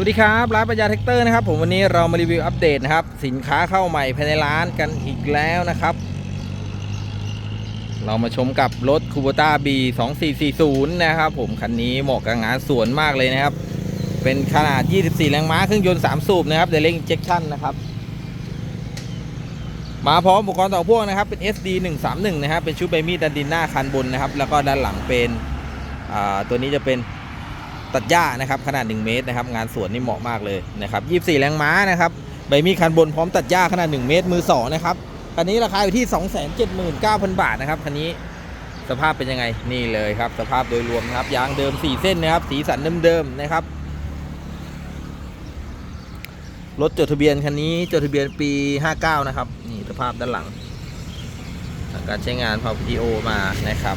วัสดีครับ ร้านปัญญาแท็กเตอร์นะครับผมวันนี้เรามารีวิวอัปเดตนะครับ สินค้าเข้าใหม่ภายในร้านกันอีกแล้วนะครับ เรามาชมกับรถคูโบต้า B 2440นะครับผมคันนี้เหมาะกับงานสวนมากเลยนะครับ เป็นขนาด 24 แรงม้าเครื่องยนต์ 3 สูบนะครับเดลิงเจ็คชั่นนะครับ มาพร้อมอุปกรณ์ต่อพ่วงนะครับเป็น SD 131นะครับเป็นชุดใบมีดดันดินหน้าคันบนนะครับ แล้วก็ด้านหลังเป็นอ่าตัวนี้จะเป็น ตัดหญ้านะครับขนาด 1 เมตรนะครับงานสวนนี่เหมาะมากเลยนะครับ24 แรงม้านะครับใบมีดคันบนพร้อมตัดหญ้าขนาด 1 เมตรมือ2นะครับคันนี้ราคาอยู่ที่ 279,000 บาทนะครับคันนี้สภาพเป็นยังไงนี่เลยครับ สภาพโดยรวมนะครับยางเดิม 4 เส้นนะครับสีสันเดิมๆนะครับรถจดทะเบียนคันนี้จดทะเบียนปี 59 นะครับนี่สภาพด้านหลัง การใช้งานพาวพีโอมานะครับ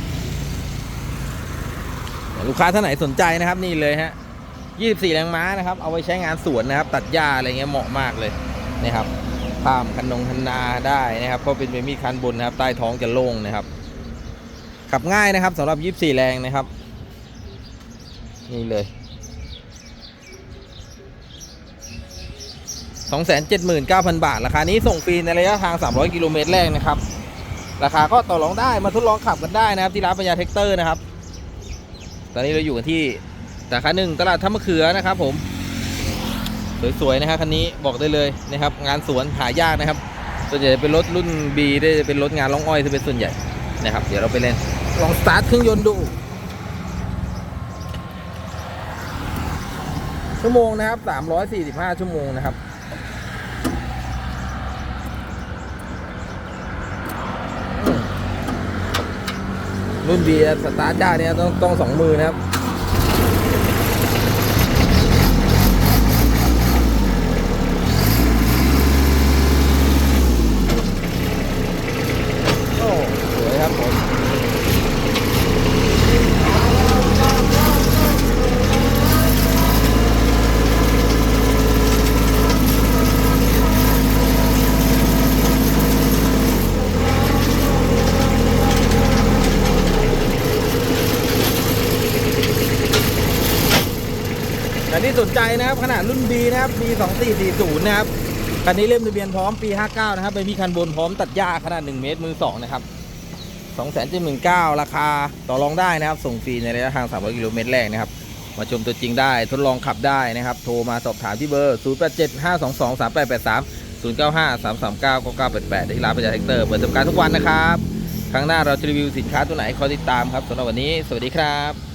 ลูกค้าท่านไหนสนใจนะครับนี่เลยฮะ24 แรงม้านะครับ เอาไว้ใช้งานสวนนะครับ ตัดหญ้าอะไรเงี้ยเหมาะมากเลยนะครับข้ามคันนงคันนาได้นะครับเพราะเป็นเบมีคันบนนะครับ ใต้ท้องจะโล่งนะครับ ขับง่ายนะครับสำหรับ 24 แรงนะครับ นี่เลย 279,000 บาท ราคานี้ส่งฟรีในระยะทาง 300 กิโลเมตรแรกนะครับ ราคาก็ต่อรองได้มาทดลองขับกันได้นะครับ ที่ร้านปัญญาเทคเตอร์นะครับ ตอนนี้เราอยู่กันที่สาขาหนึ่งตลาดท่ามะเขือนะครับ ผม สวยๆนะครับคันนี้บอกได้เลยนะครับ งานสวนหายากนะครับ ส่วนใหญ่เป็นรถรุ่น B ได้จะเป็นรถงานล่องอ้อยที่เป็นส่วนใหญ่นะครับ เดี๋ยวเราไปเล่นลองสตาร์ทเครื่องยนต์ดูชั่วโมงนะครับ345 ชั่วโมงนะครับ รุ่นบีสตาร์ทยากเนี่ยต้องต้องสองมือนะครับ โอ้สวยครับผมแต่ ที่สนใจนะครับขนาดรุ่น B นะครับ B 2 4 4 0 นะครับคันนี้เล่มทะเบียนพร้อมปี 59 นะครับไม่มีคันบนพร้อมตัดหญ้าขนาด 1 เมตรมือ 2 นะครับ2 7 1 9ราคาต่อรองได้นะครับ ส่งฟรีในระยะทาง 300 กิโลเมตรแรกนะครับ มาชมตัวจริงได้ทดลองขับได้นะครับ โทรมาสอบถามที่เบอร์ 0 8 7 5 2 2 3 8 8 3 0 9 5 3 3 9 9 9 8 8ที่ร้านประหยัดแท็กเตอร์เปิดทำการทุกวันนะครับ ครั้งหน้าเราจะรีวิวสินค้าตัวไหนคอยติดตามครับสำหรับวันนี้ สวัสดีครับ